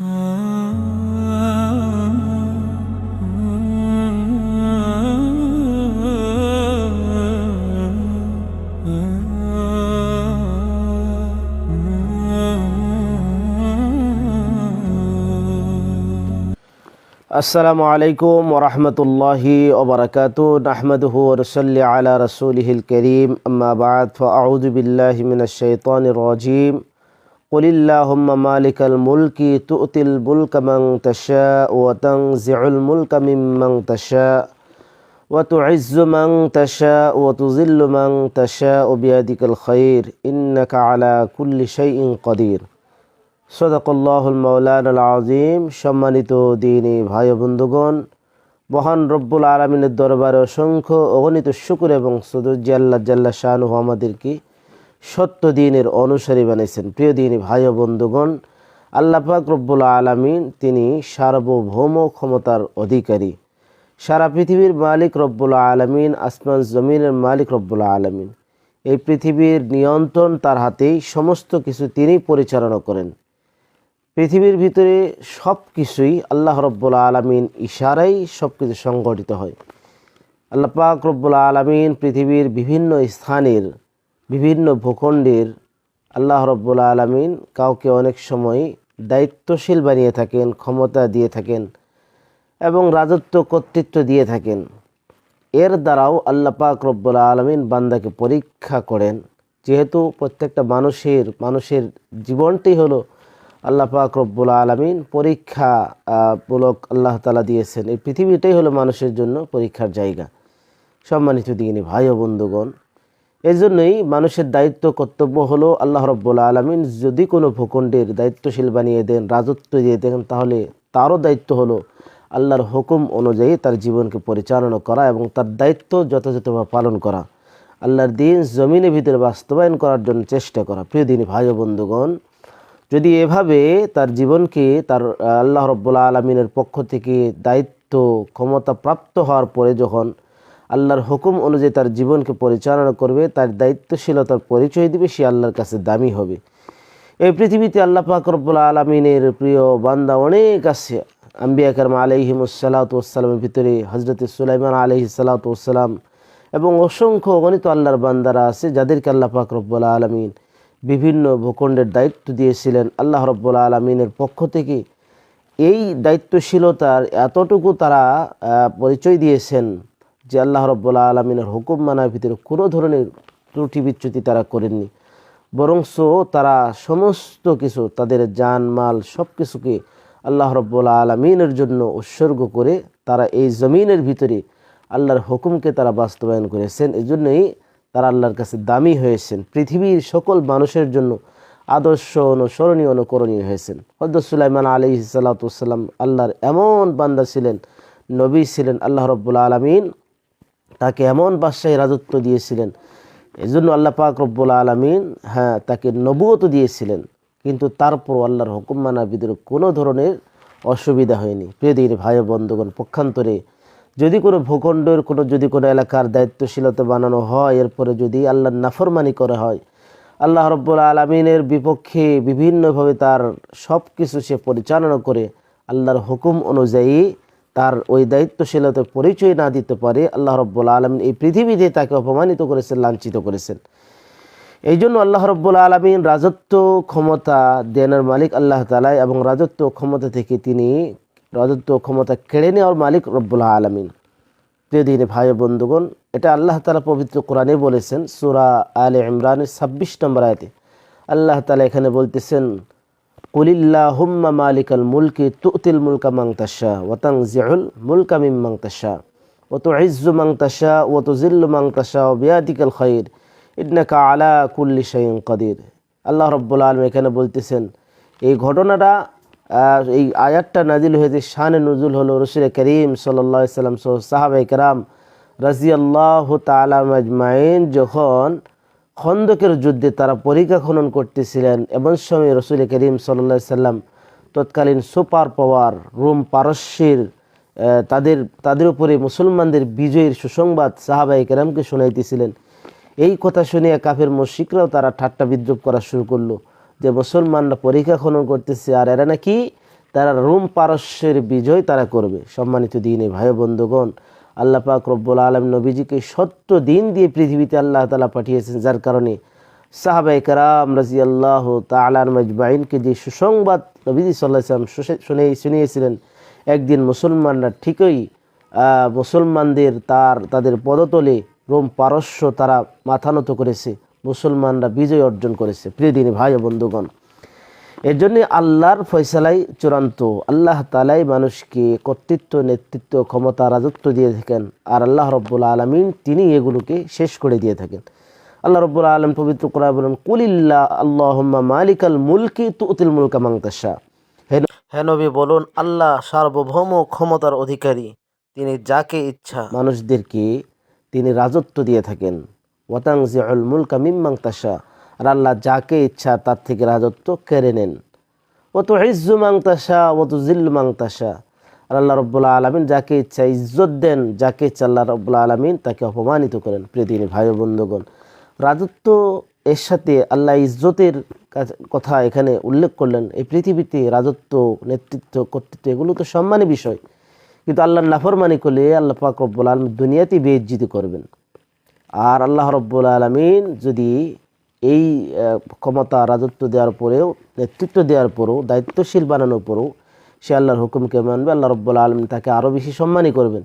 আসসালামু আলাইকুম ওরহমতুল্লাহি ওবরাকাত নাহমদহু রসল্লি আলা রসুলহিল করিম। আম্মা বাদ। ফাউযু বিল্লাহি মিনাশ রাজিম। قل اللهم مالك الملك تؤتي الملك من تشاء وتنزع الملك ممن تشاء وتعز من تشاء وتذل من تشاء بيدك الخير إنك على كل شيء قدير সদাকল্লাহুল মৌলান আজিম সম্মানিত দিনী ভাই ও বন্ধুগণ মহান রব্বুল আলমিনের দরবারে অসংখ্য অগণিত শুকুর এবং সদুজ্জি আল্লাহ জাল্লা শাহানু আমাদেরকে সত্য দিনের অনুসারী বানিয়েছেন। প্রিয় দিনী ভাই বন্ধুগণ আল্লাপাক রব্বুল আলমিন তিনি সার্বভৌম ক্ষমতার অধিকারী। সারা পৃথিবীর মালিক রব্বুল আলমিন, আসমান জমিনের মালিক রব্বুল আলমিন। এই পৃথিবীর নিয়ন্ত্রণ তার হাতেই, সমস্ত কিছু তিনি পরিচালনা করেন। পৃথিবীর ভিতরে সব কিছুই আল্লাহ রব্বুল আলমিন ইশারাই সব কিছু সংগঠিত হয়। আল্লাহ পাক রব্বুল আলমিন পৃথিবীর বিভিন্ন স্থানের বিভিন্ন ভূখণ্ডের আল্লাহ রব্বুল আলমিন কাউকে অনেক সময় দায়িত্বশীল বানিয়ে থাকেন, ক্ষমতা দিয়ে থাকেন এবং রাজত্ব, কর্তৃত্ব দিয়ে থাকেন। এর দ্বারাও আল্লাহ পাক রব্বুল আলমিন বান্দাকে পরীক্ষা করেন। যেহেতু প্রত্যেকটা মানুষের মানুষের জীবনটি হলো আল্লাহ পাক রব্বুল আলমিন পরীক্ষা মূলক আল্লাহ তালা দিয়েছেন। এই পৃথিবীটাই হলো মানুষের জন্য পরীক্ষার জায়গা। সম্মানিত দিনী ভাই ও বন্ধুগণ এই জন্যই মানুষের দায়িত্ব, কর্তব্য হলো আল্লাহ রব্বুল আলমিন যদি কোনো ভূখণ্ডের দায়িত্বশীল বানিয়ে দেন, রাজত্ব দিয়ে দেন, তাহলে তারও দায়িত্ব হলো আল্লাহর হুকুম অনুযায়ী তার জীবনকে পরিচালনা করা এবং তার দায়িত্ব যথাযথভাবে পালন করা। আল্লাহর দিন জমিনের ভিতরে বাস্তবায়ন করার জন্য চেষ্টা করা। প্রিয় দিনী ভাই ও বন্ধুগণ, যদি এভাবে তার জীবনকে তার আল্লাহ রব্বুল্লা আলমিনের পক্ষ থেকে দায়িত্ব ক্ষমতা প্রাপ্ত হওয়ার পরে যখন আল্লাহর হুকুম অনুযায়ী তার জীবনকে পরিচালনা করবে, তার দায়িত্বশীলতার পরিচয় দিবে, সে আল্লাহর কাছে দামি হবে। এই পৃথিবীতে আল্লাহ পাক রব্বুল্লা আলমিনের প্রিয় বান্দা অনেক আছে। আম্বিয়া করমা আলহিমসালাতামের ভিতরে হজরত সুলাইমান আলহি সালাতাম এবং অসংখ্য গণিত আল্লাহর বান্দারা আছে, যাদেরকে আল্লাহ পাক আলমিন বিভিন্ন ভূখণ্ডের দায়িত্ব দিয়েছিলেন। আল্লাহ রব্বুল্লা আলমিনের পক্ষ থেকে এই দায়িত্বশীলতার এতটুকু তারা পরিচয় দিয়েছেন। যে আল্লাহ রব্বুল্লা আলমিনের হুকুম মানার ভিতরে কোনো ধরনের ত্রুটি বিচ্যুতি তারা করেননি। বরংস তারা সমস্ত কিছু তাদের জান, মাল সব কিছুকে আল্লাহ রব্বুল্লা আলমিনের জন্য উৎসর্গ করে তারা এই জমিনের ভিতরে আল্লাহর হুকুমকে তারা বাস্তবায়ন করেছেন। এই জন্যই তারা আল্লাহর কাছে দামি হয়েছেন। পৃথিবীর সকল মানুষের জন্য আদর্শ অনুসরণীয় অনুকরণীয় হয়েছেন। হজরত আলী সাল্লাতাম আল্লাহর এমন বান্দা ছিলেন, নবী ছিলেন আল্লাহ রব্বুল আলমিন। তাকে এমন বাদশাহী রাজত্ব দিয়েছিলেন। এজন্য আল্লাহ পাক রব্বুল আলমিন হ্যাঁ তাকে নবুয়ত দিয়েছিলেন। কিন্তু তারপর আল্লাহর হুকুম মানার ভিতরে কোনো ধরনের অসুবিধা হয়নি। প্রিয় দিন ভাই বন্ধুগণ, পক্ষান্তরে যদি কোনো ভূখণ্ডের কোনো, যদি কোনো এলাকার দায়িত্বশীলতা বানানো হয়, এরপরে যদি আল্লাহর নাফরমানি করা হয়, আল্লাহ রব্বুল আলমিনের বিপক্ষে বিভিন্নভাবে তার সব কিছু সে পরিচালনা করে, আল্লাহর হুকুম অনুযায়ী তার ওই দায়িত্বশীলতার পরিচয় না দিতে পারে আল্লাহ রব্বুল আলমিন এই পৃথিবীতে তাকে অপমানিত করেছেন, লাঞ্ছিত করেছেন। এই জন্য আল্লাহ রব্বুল আলমিন রাজত্ব ক্ষমতা দেনের মালিক আল্লাহ তালাই এবং রাজত্ব ক্ষমতা থেকে তিনি রাজত্ব ক্ষমতা কেড়ে নেওয়ার মালিক রব্বুল আলমিন। প্রিয় ভাই বন্ধুগণ, এটা আল্লাহ তালা পবিত্র কোরআনে বলেছেন, সুরা আলে ইমরানের ছাব্বিশ নম্বর আয়তে। আল্লাহ তালা এখানে বলতেছেন কুলিল্লা হুম্মা মালিকাল মুলকি তুতিল মুলকা মাংতাশা ওয়াতাং জিউল মুলকা মিম মাংতাশা ও তো ইজ্জু মাংতাশা ও তো জিল্লু মাংতাশা ও বিয়াদিকাল খৈর ইন্নাকা আলা কুল্লি শাইন কদির। আল্লাহ রব্বুল আলম এখানে বলতেছেন, এই ঘটনাটা এই আয়াতটা নাজিল হয়েছে শানে নজুল হলো রসুল করিম সাল্লা সাল্লাম সহ সাহাবাই কারাম রাজিয়াল্লাহ তালাম আজমাইন, যখন খন্দকের যুদ্ধে তারা পরীক্ষা খনন করতেছিলেন এমন সময় রসুল করিম সাল্লা সাল্লাম তৎকালীন সুপার পাওয়ার রোম পারস্যের তাদের তাদের উপরে মুসলমানদের বিজয়ের সুসংবাদ সাহাবাই কেরামকে শোনাইতেছিলেন। এই কথা শুনিয়া কাফের মসিকরাও তারা ঠাট্টা বিদ্রুপ করা শুরু করল যে মুসলমানরা পরীক্ষা খনন করতেছে আর এরা নাকি তারা রোম পারস্যের বিজয় তারা করবে। সম্মানিত দিনে ভাই বন্ধুগণ আল্লাহ পাক রব্বুল আলম নবীজিকে সত্য দিন দিয়ে পৃথিবীতে আল্লাহ তালা পাঠিয়েছেন। যার কারণে সাহাবাই কারাম রাজি আল্লাহ তালান মজমাইনকে যে সুসংবাদ নবীজি সাল্লাহ শুনে শুনিয়েছিলেন, একদিন মুসলমানরা ঠিকই মুসলমানদের তার, তাদের পদতলে রোম পারস্য তারা মাথা নত করেছে। মুসলমানরা বিজয় অর্জন করেছে। প্রিয় দিনী ভাই বন্ধুগণ এর জন্য আল্লাহর ফয়সালাই চূড়ান্ত। আল্লাহ তালাই মানুষকে কর্তৃত্ব নেতৃত্ব ক্ষমতা রাজত্ব দিয়ে থাকেন। আর আল্লাহ রব্বুল আলমিন তিনি এগুলোকে শেষ করে দিয়ে থাকেন। আল্লাহ রব্বুল আলম পবিত্র করা বলেন কুলিল্লা আল্লাহ মালিকাল মুলকি তুতিল মুলকা মাংতাসা হে নবী বলুন আল্লাহ সার্বভৌম ক্ষমতার অধিকারী। তিনি যাকে ইচ্ছা। মানুষদেরকে তিনি রাজত্ব দিয়ে থাকেন। ওয়াতাং জিউল মুলকা মিম্মাং তাসা আর আল্লাহ যাকে ইচ্ছা তার থেকে রাজত্ব কেড়ে নেন। ও তো ইজ্জু মাংতাসা ও তো জিল্লু মাংতাসা আর আল্লাহ রব্বুল্লা আলমিন যাকে ইচ্ছা ইজ্জত দেন, যাকে ইচ্ছা আল্লাহ রব্বুল্লা আলমিন তাকে অপমানিত করেন। প্রিয়দিনী ভাই বন্ধুগণ, রাজত্ব এর সাথে আল্লাহ ইজ্জতের কথা এখানে উল্লেখ করলেন। এই পৃথিবীতে রাজত্ব, নেতৃত্ব, কর্তৃত্ব এগুলো তো সম্মানী বিষয়। কিন্তু আল্লাহর নাফরমানি করলে আল্লাহ পাক রব্বুল আলম দুনিয়াতে বেইজ্জিত করবেন। আর আল্লাহ রব্বুল আলমিন যদি এই ক্ষমতা রাজত্ব দেওয়ার পরেও, নেতৃত্ব দেওয়ার পরেও, দায়িত্বশীল বানানোর পরেও সে আল্লাহর হুকুমকে মানবে, আল্লাহ রব্বুল আলম তাকে আরও বেশি সম্মানই করবেন।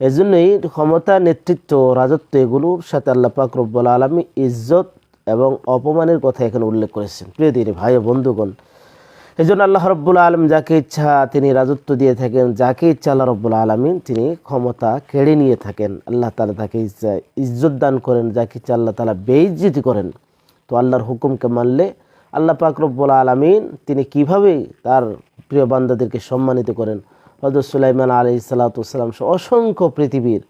এজন্যই ক্ষমতা, নেতৃত্ব, রাজত্ব এগুলোর সাথে আল্লাহ পাক রব্বুল আলমী ইজ্জত এবং অপমানের কথা এখানে উল্লেখ করেছেন। প্রিয় দিনী ভাই বন্ধুগণ এই জন্য আল্লাহ রব্বুল আলম যাকে ইচ্ছা তিনি রাজত্ব দিয়ে থাকেন, যাকে ইচ্ছা আল্লাহ রব্বুল আলমিন তিনি ক্ষমতা কেড়ে নিয়ে থাকেন। আল্লাহ তালা তাকে ইচ্ছা ইজ্জত দান করেন, যাকে ইচ্ছা আল্লাহ তালা বেইজ্জতি করেন। তো আল্লাহর হুকুমকে মানলে আল্লাহ পাক রব্বুল আলমিন তিনি কীভাবে তার প্রিয় বান্দাদেরকে সম্মানিত করেন? হজরত সুলাইমান আলি সাল্লাতাম অসংখ্য পৃথিবীর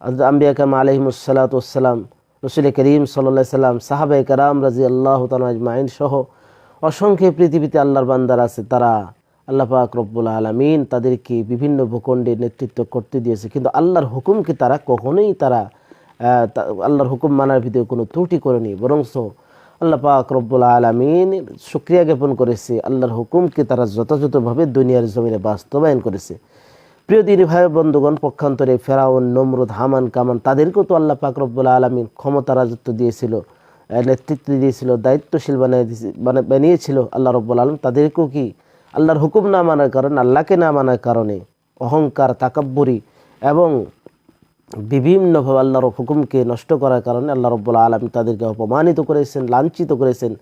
হজরত আম্বিয়া কাম আলহিমসাল্লাতাম রসুল করিম সাল্লা সাল্লাম সাহাবাই কারাম রাজি আল্লাহ তালমাইন সহ অসংখ্য পৃথিবীতে আল্লাহর বান্দার আছে। তারা আল্লাহ পাক রব্বুল আলমিন তাদেরকে বিভিন্ন ভূখণ্ডে নেতৃত্ব করতে দিয়েছে। কিন্তু আল্লাহর হুকুমকে তারা কখনোই তারা আল্লাহর হুকুম মানার ভিতরে কোনো ত্রুটি করেনি। বরংস আল্লাহ পাক রব্বুল আলমিন সুক্রিয়া জ্ঞাপন করেছে। আল্লাহর হুকুমকে তারা যথাযথভাবে দুনিয়ার জমিনে বাস্তবায়ন করেছে। প্রিয় দিনী ভাই বন্ধুগণ, পক্ষান্তরে ফেরাউন, নমরুদ, হামান, কামান, তাদেরকেও তো আল্লাহ পাক রব্বুল আলমিন ক্ষমতা রাজত্ব দিয়েছিল নেতৃত্ব দিয়েছিল, দায়িত্বশীল বানিয়ে দিয়েছে- বানা- বানিয়েছিল আল্লাহ রব্বুল আলম তাদেরকেও কি আল্লাহর হুকুম না মানার কারণে, আল্লাহকে না মানার কারণে অহংকার, তাকাব্বরি এবং বিভিন্নভাবে আল্লাহর হুকুমকে নষ্ট করার কারণে আল্লাহ রব্বুল আলম তাদেরকে অপমানিত করেছেন, লাঞ্ছিত করেছেন,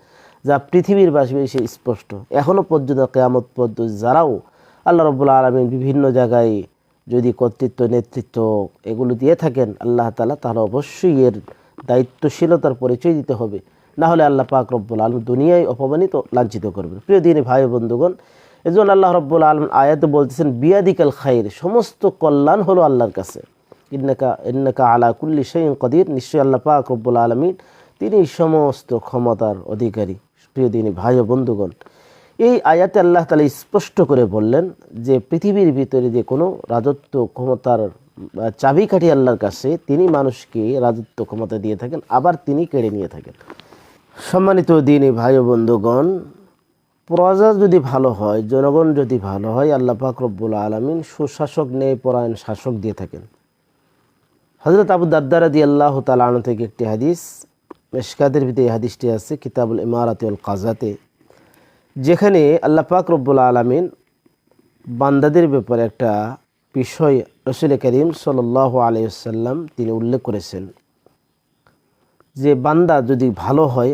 যা পৃথিবীর বাসী সে স্পষ্ট। এখনও পর্যন্ত কেয়ামত পর্যন্ত যারাও আল্লাহ রব্বুল আলমিন বিভিন্ন জায়গায় যদি কর্তৃত্ব, নেতৃত্ব এগুলো দিয়ে থাকেন, আল্লাহ তালা তাহলে অবশ্যই এর দায়িত্বশীলতার পরিচয় দিতে হবে। না হলে আল্লাহ পাক রব্বুল আলম দুনিয়ায় অপমানিত, লাঞ্ছিত করবেন। প্রিয় দিনে ভাই বন্ধুগণ, এজন্য আল্লাহ রব্বুল আলম আয়াতে বলতেছেন, বিয়াদিকাল খাইর, সমস্ত কল্যাণ হলো আল্লাহর কাছে। ইন্নাকা ইন্নাকা আলা কুল্লি শাইইন কদির, নিশ্চয়ই আল্লাহ পাক রব্বুল আলমিন তিনি সমস্ত ক্ষমতার অধিকারী। প্রিয় দিনী ভাই বন্ধুগণ, এই আয়াতে আল্লাহ তালা স্পষ্ট করে বললেন যে পৃথিবীর ভিতরে যে কোনো রাজত্ব ক্ষমতার চাবিকাঠি আল্লাহর কাছে তিনি মানুষকে রাজত্ব ক্ষমতা দিয়ে থাকেন, আবার তিনি কেড়ে নিয়ে থাকেন। সম্মানিত দিনী ভাই বন্ধুগণ, প্রজা যদি ভালো হয়, জনগণ যদি ভালো হয়, আল্লাহ পাক রব্বুল আলমিন সুশাসক ন্যায় পরায়ণ শাসক দিয়ে থাকেন। হজরত আবু দাদ্দার দি আল্লাহ তালান থেকে একটি হাদিস মেশকাদের ভিতরে এই হাদিসটি আছে, কিতাবুল ইমারাতুল কাজাতে, যেখানে আল্লাহ পাক রব্বুল আলমিন বান্দাদের ব্যাপারে একটা বিষয় রসুল করিম সাল্লাহ আলাইসাল্লাম তিনি উল্লেখ করেছেন যে বান্দা যদি ভালো হয়,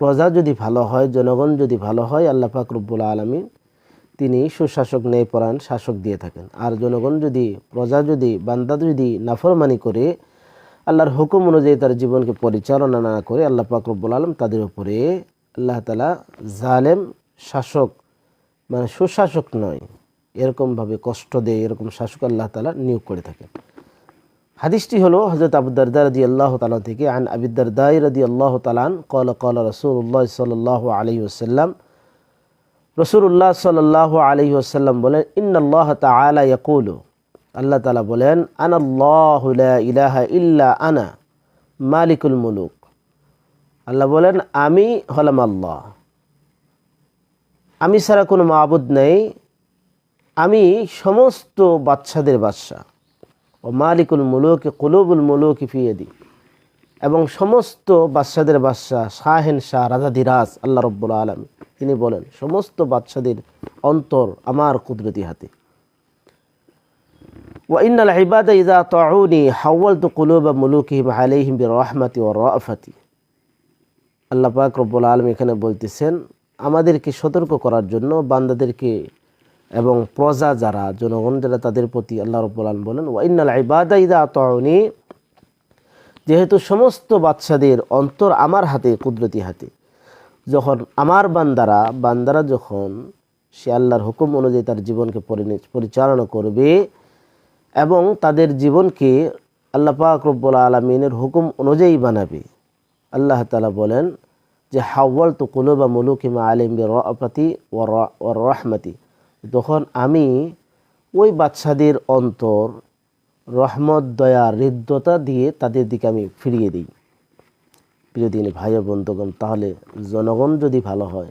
প্রজা যদি ভালো হয়, জনগণ যদি ভালো হয়, আল্লাহ পাক রব্বুল আলমিন তিনি সুশাসক ন্যায় পরায়ণ শাসক দিয়ে থাকেন। আর জনগণ যদি, প্রজা যদি, বান্দা যদি নাফরমানি করে, আল্লাহর হুকুম অনুযায়ী তার জীবনকে পরিচালনা না করে, আল্লাহ পাক রব্বুল আলম তাদের উপরে আল্লাহ তালা জালেম, শাসক মানে সুশাসক নয়, এরকমভাবে কষ্ট দেয় এরকম শাসক আল্লাহ তালা নিয়োগ করে থাকেন। হাদিসটি হলো হজরত আবু দারদা রদি আল্লাহ তালা থেকে, আন আবি দারদাই রদি আল্লাহ তালান কল কল রসুল্লাহ সাল্লাহ আলী ওসাল্লাম রসুল্লাহ সাল্লাহ আলী ওসাল্লাম বলেন ইন্নআল্লাহ তালা ইয়াকুল। আল্লাহ তালা বলেন, আনাল্লাহ ইলাহা ইল্লা আনা মালিকুল মুলুক। আল্লাহ বলেন, আমি হলাম আল্লাহ। আমি ছাড়া কোনো মাবুদ নেই। আমি সমস্ত বাচ্চাদের বাদশা। ও মালিকুল মুলুক কুলুবুল মুলুক ফিয়েদি এবং সমস্ত বাচ্চাদের বাদশা শাহেন শাহ রাজাধিরাজ আল্লাহ রব্বুল আলম তিনি বলেন সমস্ত বাচ্চাদের অন্তর আমার কুদরতি হাতে وإن العباد إذا طاعوني حولت قلوب ملوكهم عليهم بالرحمة والرأفة আল্লাহ পাক রব্বুল আলম এখানে বলতেছেন আমাদেরকে সতর্ক করার জন্য বান্দাদেরকে এবং প্রজা যারা জনগণ যারা তাদের প্রতি আল্লাহ রব্বুল আলম বলেন ওয়াইনাল ইবাদা ইদা আতনি যেহেতু সমস্ত বাচ্চাদের অন্তর আমার হাতে কুদরতি হাতে যখন আমার বান্দারা বান্দারা যখন সে আল্লাহর হুকুম অনুযায়ী তার জীবনকে পরিচালনা করবে এবং তাদের জীবনকে আল্লাহ পাক রব্বুল আলমিনের হুকুম অনুযায়ী বানাবে, আল্লাহ তালা বলেন যে হাওয়াল তো কুলুবা মুলুকিমা আলিম রাপাতি ও রহমাতি। তখন আমি ওই বাচ্চাদের অন্তর রহমত, দয়া, হৃদ্যতা দিয়ে তাদের দিকে আমি ফিরিয়ে দিই। প্রিয় দিন ভাই বন্ধুগণ, তাহলে জনগণ যদি ভালো হয়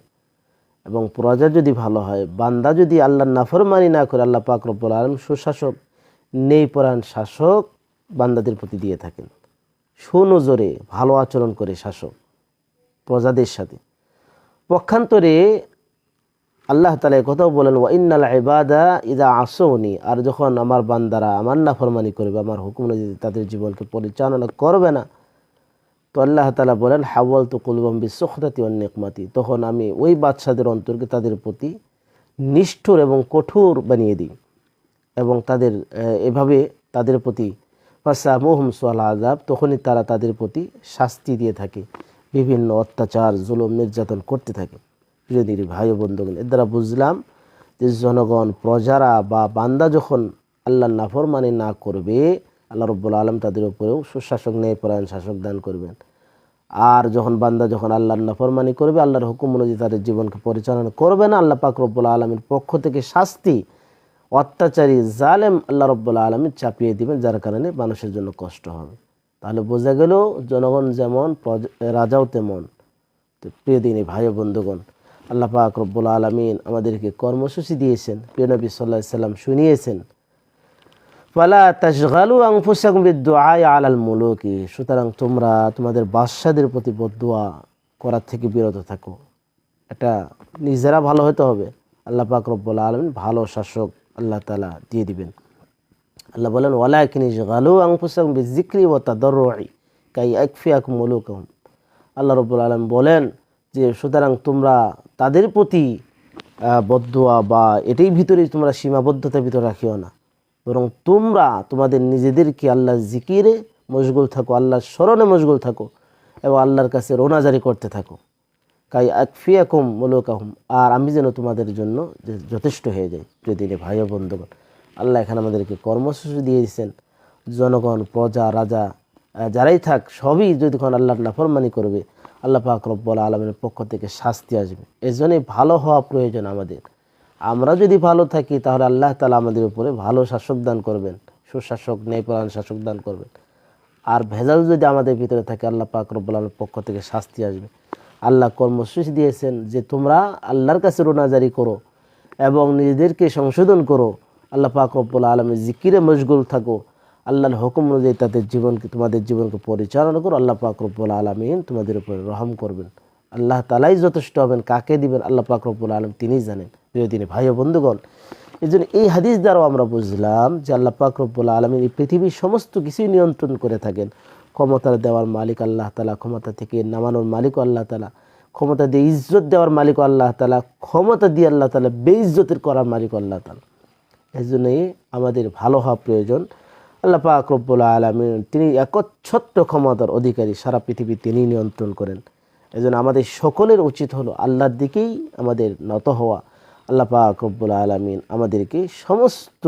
এবং প্রজা যদি ভালো হয়, বান্দা যদি আল্লাহ নাফরমানি না করে আল্লাহ পাক রব্বুল আলম সুশাসক নেই পরায়ণ শাসক বান্দাদের প্রতি দিয়ে থাকেন। সুনজরে ভালো আচরণ করে শাসক প্রজাদের সাথে। পক্ষান্তরে আল্লাহ তালা কথাও বলেন, ওয়া ইন্নাল ইবাদা ইদা আসৌনি আর যখন আমার বান্দারা আমার নাফরমানি করবে, আমার হুকুম অনুযায়ী তাদের জীবনকে পরিচালনা করবে না তো আল্লাহ তালা বলেন হাওয়াল তো কুলবম বিশ্বখতাতি অন্যকমাতি তখন আমি ওই বাচ্চাদের অন্তরকে তাদের প্রতি নিষ্ঠুর এবং কঠোর বানিয়ে দিই এবং তাদের এভাবে তাদের প্রতি ফাসা মোহম সোয়াল আজাব তখনই তারা তাদের প্রতি শাস্তি দিয়ে থাকে, বিভিন্ন অত্যাচার, জুলুম, নির্যাতন করতে থাকে। প্রিয়দির ভাই বন্ধুগণ, এর দ্বারা বুঝলাম যে জনগণ প্রজারা বা বান্দা যখন আল্লাহ নাফরমানি না করবে আল্লাহ রব্বুল আলম তাদের উপরেও সুশাসক ন্যায় পরায়ণ শাসক দান করবেন। আর যখন বান্দা যখন আল্লাহর নাফরমানি করবে, আল্লাহর হুকুম অনুযায়ী তাদের জীবনকে পরিচালনা করবে না, আল্লাহ পাক রব্বুল আলমের পক্ষ থেকে শাস্তি, অত্যাচারী, জালেম আল্লাহ রব্বুল আলমী চাপিয়ে দিবেন, যার কারণে মানুষের জন্য কষ্ট হবে। তাহলে বোঝা গেল, জনগণ যেমন রাজাও তেমন। প্রিয় দিনী ভাই বন্ধুগণ, আল্লাহ পাক রব্বুল আলমিন আমাদেরকে কর্মসূচি দিয়েছেন, প্রিয় নবী সাল্লাহ সাল্লাম শুনিয়েছেন। ফালা তাশগালু আনফুসাকুম বিদুআই আলাল মুলুকি। সুতরাং তোমরা তোমাদের বাদশাদের প্রতি বদুয়া করার থেকে বিরত থাকো। এটা নিজেরা ভালো হতে হবে। আল্লাহ পাক রব্বুল আলমিন ভালো শাসক আল্লাহ তালা দিয়ে দিবেন। আল্লাহ বলেন, ওয়ালাকিন ইশগালু আনফুসাকুম বিযিকরি ওয়া তাদাররুই কাই আকফিয়াকুম মুলুকুহুম। আল্লাহ রব্বুল আলম বলেন যে, সুতরাং তোমরা তাদের প্রতি বদুয়া বা এটাই ভিতরে তোমরা সীমাবদ্ধতার ভিতরে রাখিও না। বরং তোমরা তোমাদের নিজেদেরকে আল্লাহ জিকিরে মশগুল থাকো, আল্লাহর স্মরণে মশগুল থাকো এবং আল্লাহর কাছে রোনাজারি করতে থাকো। কাই আকফিয়াকুম মলুকাহুম, আর আমি যেন তোমাদের জন্য যথেষ্ট হয়ে যাই। প্রিয়দিনে ভাই ও বন্ধুগণ, আল্লাহ এখানে আমাদেরকে কর্মসূচি দিয়ে দিয়েছেন। জনগণ, প্রজা, রাজা যারাই থাক, সবই যদি কোন আল্লাহর নাফরমানি করবে, আল্লাহ পাক রব্বুল আলমের পক্ষ থেকে শাস্তি আসবে। এই জন্যই ভালো হওয়া প্রয়োজন আমাদের। আমরা যদি ভালো থাকি, তাহলে আল্লাহ তালা আমাদের উপরে ভালো শাসক দান করবেন, সুশাসক, ন্যায়পরায়ণ শাসক দান করবেন। আর ভেজাল যদি আমাদের ভিতরে থাকে, আল্লাহ পাক রব্বুল আলমের পক্ষ থেকে শাস্তি আসবে। আল্লাহ কর্মসূচি দিয়েছেন যে তোমরা আল্লাহর কাছে রোনাজারি করো এবং নিজেদেরকে সংশোধন করো। আল্লাহ পাক রব্বুল আলমের জিকিরে মশগুল থাকো। আল্লাহর হুকুম অনুযায়ী তাদের জীবনকে, তোমাদের জীবনকে পরিচালনা করো। আল্লাহ পাক রব্বুল আলমিন তোমাদের উপরে রহম করবেন। আল্লাহ তালাই যথেষ্ট হবেন, কাকে দিবেন আল্লাহ পাক রব্বুল আলম তিনি জানেন। প্রিয় তিনি ভাই ও বন্ধুগণ, এই জন্য এই হাদিস দ্বারাও আমরা বুঝলাম যে আল্লাহ পাক রব্বুল আলমিন এই পৃথিবীর সমস্ত কিছুই নিয়ন্ত্রণ করে থাকেন। ক্ষমতা দেওয়ার মালিক আল্লাহ তালা ক্ষমতা থেকে নামানোর মালিক আল্লাহ তালা ক্ষমতা দিয়ে ইজ্জত দেওয়ার মালিক আল্লাহ তালা ক্ষমতা দিয়ে আল্লাহ তালা বেইজ্জতের করার মালিক আল্লাহ তালা এই জন্যই আমাদের ভালো হওয়া প্রয়োজন। আল্লাহ পাক রব্বুল আলমিন তিনি একচ্ছত্র ক্ষমতার অধিকারী, সারা পৃথিবী তিনি নিয়ন্ত্রণ করেন। এই জন্য আমাদের সকলের উচিত হলো আল্লাহর দিকেই আমাদের নত হওয়া। আল্লাহ পাক রব্বুল আলমিন আমাদেরকে সমস্ত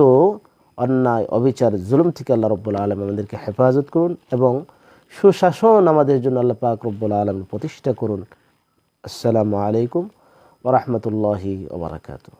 অন্যায়, অবিচার, জুলুম থেকে আল্লাহ রব্বুল আলম আমাদেরকে হেফাজত করুন এবং সুশাসন আমাদের জন্য আল্লাহ পাক রব্বুল আলম প্রতিষ্ঠা করুন। আসসালামু আলাইকুম ওরহমতুল্লাহি ওবরাকাতু